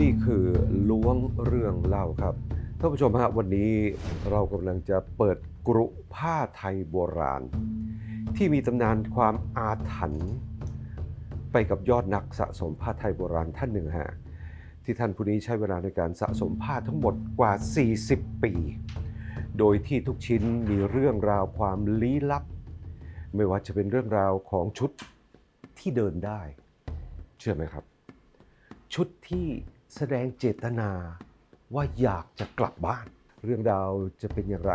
นี่คือล้วงเรื่องเล่าครับท่านผู้ชมฮะวันนี้เรากำลังจะเปิดกรุผ้าไทยโบราณ ที่มีตำนานความอาถรรพ์ไปกับยอดนักสะสมผ้าไทยโบราณท่านหนึ่งฮะที่ท่านผู้นี้ใช้เวลาในการสะสมผ้าทั้งหมดกว่า 40 ปี โดยที่ทุกชิ้นมีเรื่องราวความลี้ลับ ไม่ว่าจะเป็นเรื่องราวของชุดที่เดินได้ เชื่อไหมครับ ชุดที่แสดงเจตนาว่าอยากจะกลับบ้าน เรื่องราวจะเป็นอย่างไร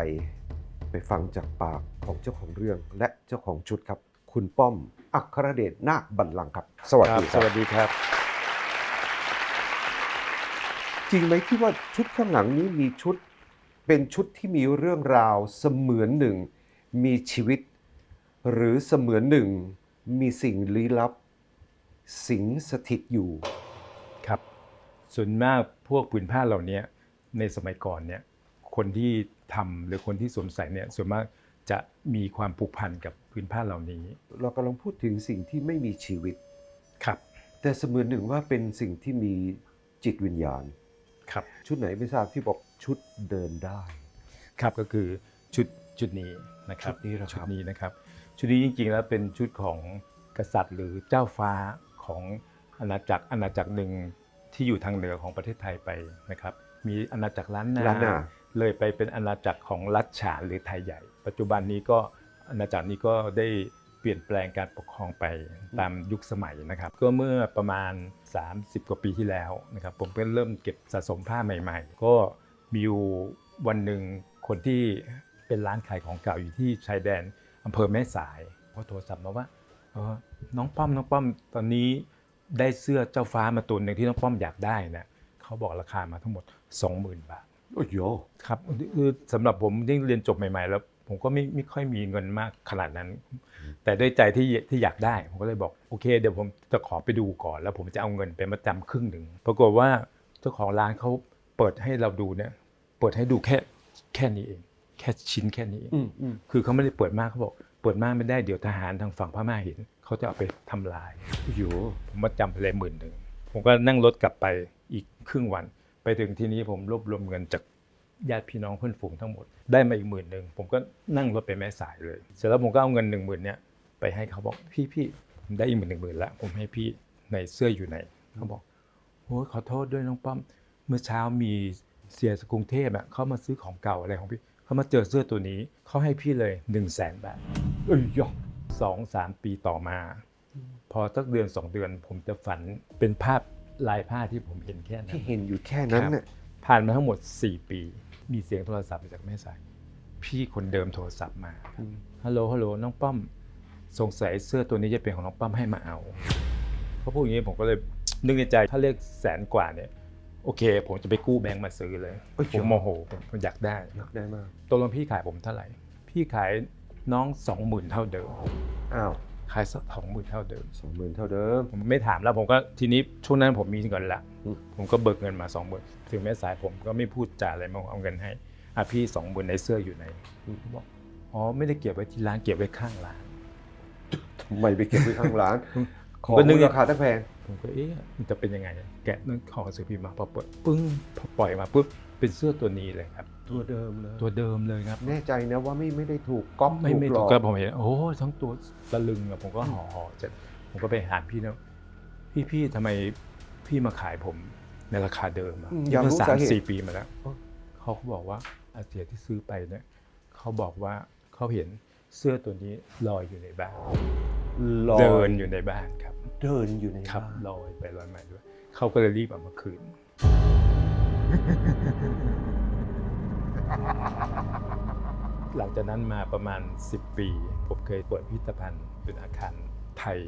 ไปฟังจากปากของเจ้าของเรื่องและเจ้าของชุดครับ คุณป้อมอัครเดชนาคบัลลังก์ครับ สวัสดีคสรับวัสดีครับ จริงไหมที่ว่าชุดข้างหลังนี้มีชุด เป็นชุดที่มีเรื่องราวเสมือนหนึ่ง มีชีวิต หรือเสมือนหนึ่ง มีสิ่งลี้ลับ สิงสถิตอยู่ครับ ส่วนมากพวกผืนผ้าเหล่านี้ในสมัยก่อนเนี่ยคนที่ทำหรือคนที่สวมใส่เนี่ยส่วนมากจะมีความผูกพันกับผืนผ้าเหล่านี้ เรากำลังพูดถึงสิ่งที่ไม่มีชีวิตครับ แต่เสมือนหนึ่งว่าเป็นสิ่งที่มีจิตวิญญาณครับ ชุดไหนไม่ทราบที่บอกชุดเดินได้ ครับก็คือชุดชุดนี้นะครับชุดนี้เหรอครับชุดนี้นะครับ ชุดนี้จริงๆแล้วเป็นชุดของกษัตริย์หรือเจ้าฟ้าของอาณาจักรอาณาจักรหนึ่ง ที่อยู่ทางเหนือของประเทศไทยไปนะครับ มีอาณาจักรล้านนาล้านนา เลยไปเป็นอาณาจักรของรัชฉานหรือไทยใหญ่ ปัจจุบันนี้ก็อาณาจักรนี้ก็ได้เปลี่ยนแปลงการปกครองไปตามยุคสมัยนะครับ ก็เมื่อประมาณ 30 กว่าปีที่แล้วนะครับ ผมก็เริ่มเก็บสะสมผ้าใหม่ๆ ก็มีอยู่วันหนึ่งคนที่เป็นร้านขายของเก่าอยู่ที่ชายแดนอำเภอแม่สายก็โทรศัพท์มาว่าเออน้องป้อมน้องป้อมตอนนี้ ได้เสื้อเจ้าฟ้ามาตัวหนึ่งที่น้องป้อมอยากได้นะเขาบอกราคามาทั้งหมด 20,000 บาท โอ้โยครับคือสำหรับผมยิ่งเรียนจบใหม่ๆ แล้วผมก็ไม่ไม่ค่อยมีเงินมากขนาดนั้น แต่ด้วยใจที่ที่อยากได้ ผมก็เลยบอกโอเค เดี๋ยวผมจะขอไปดูก่อน แล้วผมจะเอาเงินไปมาจำครึ่งหนึ่งปรากฏว่าเจ้าของร้านเขาเปิดให้เราดูเนี่ยเปิดให้ดูแค่แค่นี้เอง แค่ชิ้นแค่นี้เองอืมอืมคือเขาไม่ได้เปิดมากเขาบอกเปิดมากไม่ได้เดี๋ยวทหารทางฝั่งพม่าเห็นเขาจะเอาไปทำลายโอ้โยผมมาจำไปเลยหมื่นหนึ่งผมก็นั่งรถกลับไปอีกครึ่งวัน ไปถึงที่นี้ผมรวบรวมเงินจากญาติพี่น้องเพื่อนฝูงทั้งหมดได้มาอีกหมื่นหนึ่งผมก็นั่งรถไปแม่สายเลย เสร็จแล้วผมก็เอาเงินหนึ่งหมื่นเนี่ยไปให้เขาบอกพี่พี่ผมได้อีกหมื่นหนึ่งหมื่นละผมให้พี่ในเสื้ออยู่ไหนเขาบอกโอ้ยขอโทษด้วยน้องป้อมเมื่อเช้ามีเสียสกรุงเทพอะเขามาซื้อของเก่าอะไรของพี่ เขามาเจอเสื้อตัวนี้เขาให้พี่เลย1นึ่งแสนบาทเอ้ยยสองสามปีต่อมา พอสักเดือนสองเดือน ผมจะฝันเป็นภาพลายผ้าที่ผมเห็นแค่นั้ที่นเห็นอยู่แค่นั้นครับน่ะผ่านมาทั้งหมด 4 ปี มีเสียงโทรศัพท์มาจากแม่สายพี่คนเดิมโทรศัพท์มาอืมฮัลโหลฮัลโหลน้องป้อม สงสัยเสื้อตัวนี้จะเป็นของน้องป้อมให้มาเอาเขาพูดอย่างนี้ผมก็เลยนึกในใจถ้าเรียกแสนกว่าเนี่ย โอเค ผมจะไปกู้แบงก์มาซื้อเลยโอ้ย ผมโมโหผมอยากได้อยากได้มากตกลงพี่ขายผมเท่าไหร่ พี่ขายน้องสองหมื่นเท่าเดิมอ้าวขายสองหมื่นเท่าเดิม สองหมื่นเท่าเดิม ผมไม่ถามแล้วผมก็ทีนี้ช่วงนั้นผมมีเงินละอืม ผมก็เบิกเงินมาสองหมื่นถึงแม่สายผมก็ไม่พูดจาอะไรมาเอาเงินให้อะพี่สองหมื่นในเสื้ออยู่ไหนเขาบอกอ๋อไม่ได้เก็บไว้ที่ร้านเก็บไว้ข้างร้าน ทำไมไปเก็บไว้ข้างร้าน ขผมองก็นึกราคาตั้งแพงผมก็เอ๊ะมันจะเป็นยังไง แกะนั่นของหนังสือพิมพ์มาพอเปิดปึ้งพอปล่อยมาปุ๊บเป็นเสื้อตัวนี้เลยครับ ตัวเดิมเลยตัวเดิมเลยครับ แน่ใจนะว่าไม่ไม่ได้ถูกก๊อปไม่ไม่หลถูอกกก็ผมเห็นโอ้ทั้งตัวตะลึงอะผมก็ห่อห่อเสร็จผมก็ไปถามพี่นะพี่พี่ทำไมพี่มาขายผมในราคาเดิมอะอืมอยากเมื่อรู้สาสามเหตุสี่ปีมาแล้วอ๋อเขาก็บอกว่าอาเสียที่ซื้อไปเนี่ยเขาบอกว่าเขาเห็นเสื้อตัวนี้ลอยอยู่ในบ้านลอยเดินอยู่ในบ้านครับ เดินอยู่ในครับบ้านลอยไปลอยมาด้วย เขาก็เลยรีบเอามาคืน หลังจากนั้นมาประมาณ 10 ปี ผมเคยเปิดพิพิธภัณฑ์เป็นอาคารไทย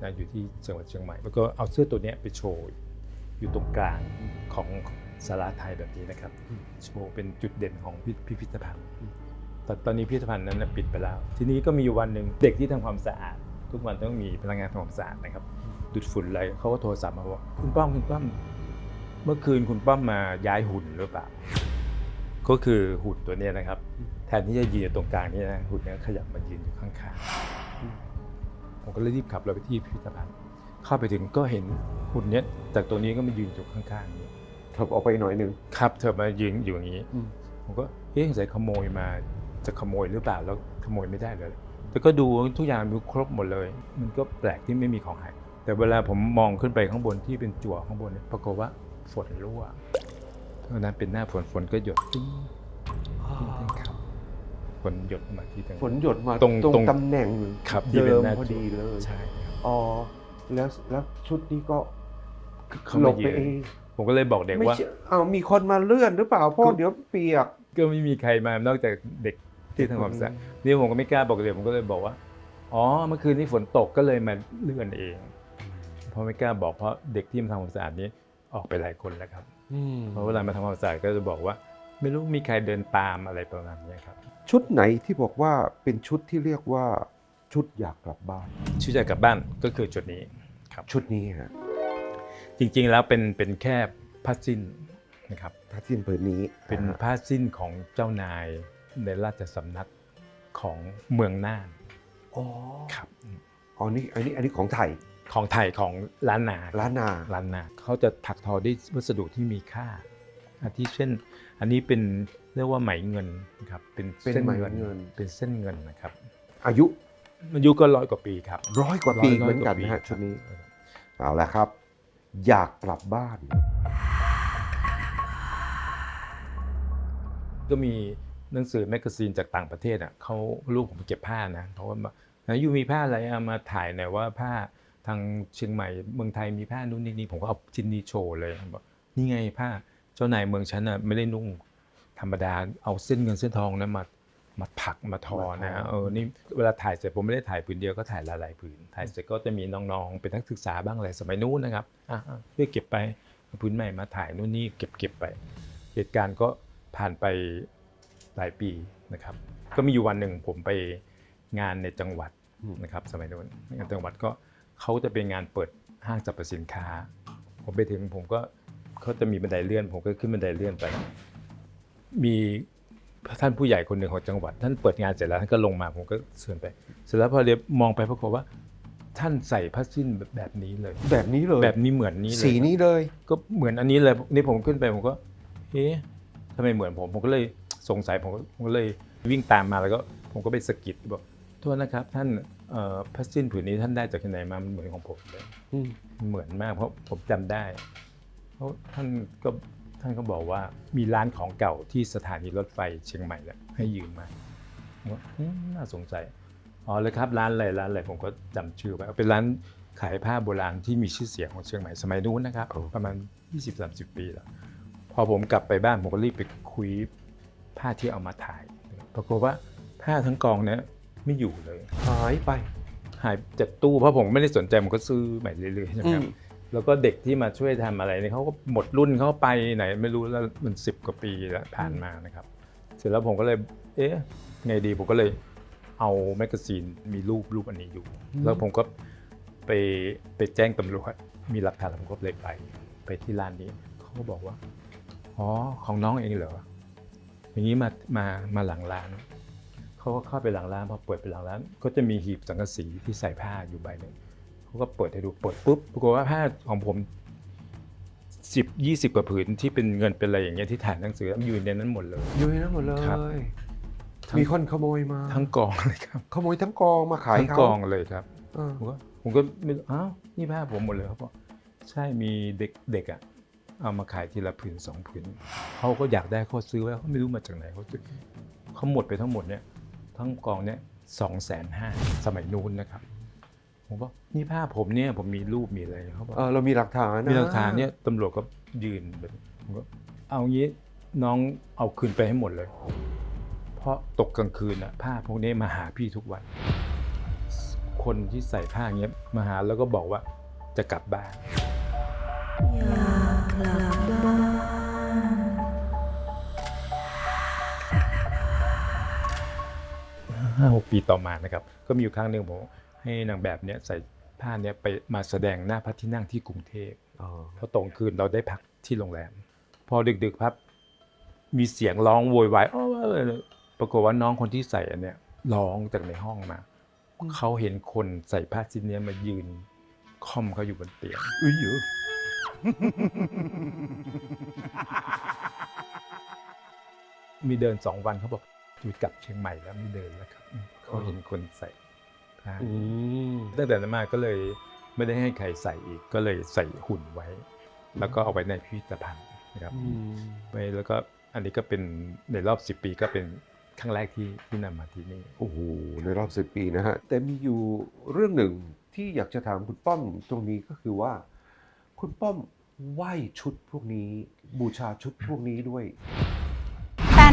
นะอยู่ที่จังหวัดเชียงใหม่ แล้วก็เอาเสื้อตัวเนี้ยไปโชว์อยู่ตรงกลางของศาลาไทยแบบนี้นะครับ โชว์เป็นจุดเด่นของพิพิพิธภัณฑ์แต่ตอนนี้พิพิธภัณฑ์นั้นนะปิดไปแล้ว ทีนี้ก็มีอยู่วันหนึ่งเด็กที่ทำความสะอาด ทุกวันต้องมีพนักงานทำความสะอาดนะครับ ดูดฝุ่นอะไรเขาก็โทรศัพท์มาบอกคุณป้อมคุณป้อมเมื่อคืนคุณป้อมมาย้ายหุ่นหรือเปล่า ก็คือหุ่นตัวเนี้ยนะครับ แทนที่จะยืนอยู่ตรงกลางนี่นะหุ่นเนี้ยขยับมายืนอยู่ข้างๆผมก็เลยรีบขับรถไปที่พิพิธภัณฑ์ เข้าไปถึงก็เห็นหุ่นเนี้ยจากตัวนี้ก็มายืนอยู่ข้างๆนี้เถิบออกไปหน่อยหนึง ครับเธอมายืนอยู่อย่างนี้อืมผมก็เอ๊ะสงสัยขโมยมาจะขโมยหรือเปล่าแล้วขโมยไม่ได้เลย แต่ก็ดูทุกอย่างมีครบหมดเลย มันก็แปลกที่ไม่มีของหายแต่เวลาผมมองขึ้นไปข้างบนที่เป็นจั่วข้างบนเนี่ยปรากฏว่าฝนรั่วเพราะนั้นเป็นหน้าฝนฝนก็หยดติ้งครับฝนหยดมาที่ตรงฝนหยดมาตรงตรงตรงตำแหน่งครับที่เดิเป็นมหน้าพอจั่วดีเลยใช่ครับอ๋อแล้วแล้วชุดนี้ก็เขาหลมาบยืไปนเองผมก็เลยบอกเด็กไม่ว่าใช่เอามีคนมาเลื่อนหรือเปล่าพ่อก็เดี๋ยวเปียกก็ไม่มีใครมานอกจากเด็ก ที่ทำความสะอาดนี่ผมก็ไม่กล้าบอกเด็กผมก็เลยบอกว่า อ๋อเมื่อคืนนี้ฝนตกก็เลยมาเลื่อนเองเพราะไม่กล้าบอกเพราะเด็กที่มาทำความสะอาดนี้ออกไปหลายคนแล้วครับอืมเพราะเวลามาทำความสะอาดก็จะบอกว่า ไม่รู้มีใครเดินตามอะไรประมาณนี้ครับชุดไหนที่บอกว่าเป็นชุดที่เรียกว่าชุดอยากกลับบ้านชื่อจะกลับบ้านก็คือจุดนี้ครับชุดนี้ฮะจริงๆแล้วเป็นเป็นแค่ผ้าสิ้นนะครับผ้าสิ้นผืนนี้เป็นผ้าสิ้นของเจ้านาย ในราชสำนักของเมืองน่านอ๋อครับอ๋อนี่อันนี้อันนี้ของไทยของไทยของล้านนาล้านนาล้านนาเขาจะถักทอด้วยวัสดุที่มีค่าอาทิเช่น อันนี้เป็นเรียกว่าไหมเงินนะครับเป็นเป็นเส้นไหมเงินเงินเป็นเส้นเงินนะครับ อายุอายุก็ร้อยกว่าปีครับร้อยกว่าปีร้ยเหมือนกันร้ยนะว่าฮะปีชุดนี้ครับเอาละครับ อยากกลับบ้าน ก็มี หนังสือแมกกาซีนจากต่างประเทศอะเขาลูกผมเก็บผ้านะเขาว่ามาไหนยูมีผ้าอะไรเอามาถ่ายหน่อยว่าผ้าทางเชียงใหม่เมืองไทยมีผ้านู่นนี่นี่ผมก็เอาชิ้นนี้โชว์เลยบอกนี่ไงผ้าเจ้านายเมืองฉันอะไม่ได้นุ่งธรรมดาเอาเส้นเงินเส้นทองนะมามาถักมาทอนะมาทอเออนี่เวลาถ่ายเสร็จผมไม่ได้ถ่ายผืนเดียวก็ถ่ายหลายๆผืนถ่ายเสร็จก็จะมีน้องๆเป็นนักศึกษาบ้างอะไรสมัยนู้นนะครับอะอะช่วยเก็บไปเอาผืนใหม่มาถ่ายนู่นนี่เก็บเก็บไป เหตุการณ์ก็ผ่านไป หลายปีนะครับ ก็มีอยู่วันหนึ่งผมไปงานในจังหวัดอืมนะครับสมัยนู้นงานจังหวัดก็เขาจะเป็นงานเปิดห้างสรรพสินค้า ผมไปถึงผมก็เขาจะมีบันไดเลื่อน ผมก็ขึ้นบันไดเลื่อนไป มีท่านผู้ใหญ่คนหนึ่งของจังหวัด ท่านเปิดงานเสร็จแล้วท่านก็ลงมาผมก็เชิญไป เสร็จแล้วพอเรียบมองไปปรากฏว่า ท่านใส่ผ้าสิ้นแบบนี้เลย แบบนี้เลยแบบนี้เหมือนนี้เลยสีนี้เลย ก็เหมือนอันนี้เลยนี่ผมขึ้นไปผมก็เอ๊ะทำไมเหมือนผมผมก็เลย สงสัยผมก็ผมก็เลยวิ่งตามมาแล้วก็ผมก็ไปสะกิดบอกโทษนะครับ ท่านเอ่อผ้าสิ้นผืนนี้ท่านได้จากที่ไหนมามันเหมือนของผมเลยอืมเหมือนมากเพราะผมจำได้ เพราะท่านก็ท่านก็บอกว่ามีร้านของเก่าที่สถานีรถไฟเชียงใหม่แหละให้ยืมมาผมก็อืมน่าสงสัยอ๋อเลยครับร้านอะไรร้านอะไรผมก็จำชื่อไว้เป็นร้านขายผ้าโบราณที่มีชื่อเสียงของเชียงใหม่สมัยนู้นนะครับ ประมาณ 20-30 ปีแล้วพอผมกลับไปบ้านผมก็รีบไปคุย ผ้าที่เอามาถ่าย ปรากฏว่าผ้าทั้งกองเนี่ยไม่อยู่เลย หายไป หายจากตู้เพราะผมไม่ได้สนใจผมก็ซื้อใหม่เรื่อยๆใช่ไหมครับอืมแล้วก็เด็กที่มาช่วยทำอะไรเนี่ยเขาก็หมดรุ่นเขาไปไหนไม่รู้แล้วมันสิบกว่าปีแล้วผ่านมานะครับ เสร็จแล้วผมก็เลย เอ๊ะไงดีผมก็เลยเอาแมกกาซีนมีรูปรูปอันนี้อยู่ แล้วผมก็ไปไปแจ้งตำรวจมีหลักฐานแล้วผมก็เลยไป ไปที่ร้านนี้เขาก็บอกว่าอ๋อของน้องเองเหรอ อย่างนี้มามามาหลังร้านเขาก็เข้าไปหลังร้านพอเปิดไปหลังร้านก็จะมีหีบสังกะสีที่ใส่ผ้าอยู่ใบหนึ่งเขาก็เปิดให้ดูเปิดปุ๊บปรากฏว่าผ้าของผมสิบยี่สิบกว่าผืนที่เป็นเงินเป็นอะไรอย่างเงี้ยที่ถ่ายหนังสืออยู่ในนั้นหมดเลย อยู่ในนั้นหมดเลยครับทั้งมีคนขโมยมาทั้งกองเลยครับขโมยทั้งกองมาขายทั้งเขากองเลยครับเออผมก็ผมก็ไม่รู้อ้าวนี่ผ้าผมหมดเลยเขาบอกใช่มีเด็กเด็กอะ เอามาขายทีละผืนสองผืนเขาก็อยากได้เขาซื้อไว้เขาไม่รู้มาจากไหนเขาซื้อเขาหมดไปทั้งหมดเนี่ยทั้งกองเนี่ยสองแสนห้าสมัยนู้นนะครับผมบอกนี่ผ้าผมเนี่ยผมมีรูปมีอะไรเขาบอกเออเรามีหลักฐานนะมีหลักฐานเนี่ยตำรวจก็ยืนแบบผมก็เอางี้น้องเอาคืนไปให้หมดเลย เพราะตกกลางคืนอะผ้าพวกนี้มาหาพี่ทุกวัน คนที่ใส่ผ้าอย่างเงี้ยมาหาแล้วก็บอกว่าจะกลับบ้าน ห้าหกปีต่อมานะครับ ก็มีอยู่ครั้งหนึ่งผมให้นางแบบเนี้ยใส่ผ้าเนี้ยไปมาแสดงหน้าพระที่นั่งที่กรุงเทพอ๋อพอตรงคืนเราได้พักที่โรงแรม พอดึกๆครับมีเสียงร้องโวยวายอ้าวปรากฏว่าน้องคนที่ใส่อันเนี้ยร้องจากในห้องมาเขาเห็นคนใส่ผ้าชิ้นเนี้ยมายืนค่อมเขาอยู่บนเตียงอุ้ยเยอะมีเดินสองวันเขาบอก อยู่กลับเชียงใหม่แล้วไม่เดินแล้วครับอืมเขาเห็นคนใส่ผ้าอืมตั้งแต่นั้นมาก็เลยไม่ได้ให้ใครใส่อีกก็เลยใส่หุ่นไว้ แล้วก็เอาไว้ในพิพิธภัณฑ์นะครับอืมไว้แล้วก็อันนี้ก็เป็นในรอบ 10 ปีก็เป็นครั้งแรกที่ที่นำมาที่นี่โอ้โหในรอบสิบปีนะฮะแต่มีอยู่เรื่องหนึ่งที่อยากจะถามคุณป้อมตรงนี้ก็คือว่า คุณป้อมไหว้ชุดพวกนี้บูชาชุดพวกนี้ด้วยแฟน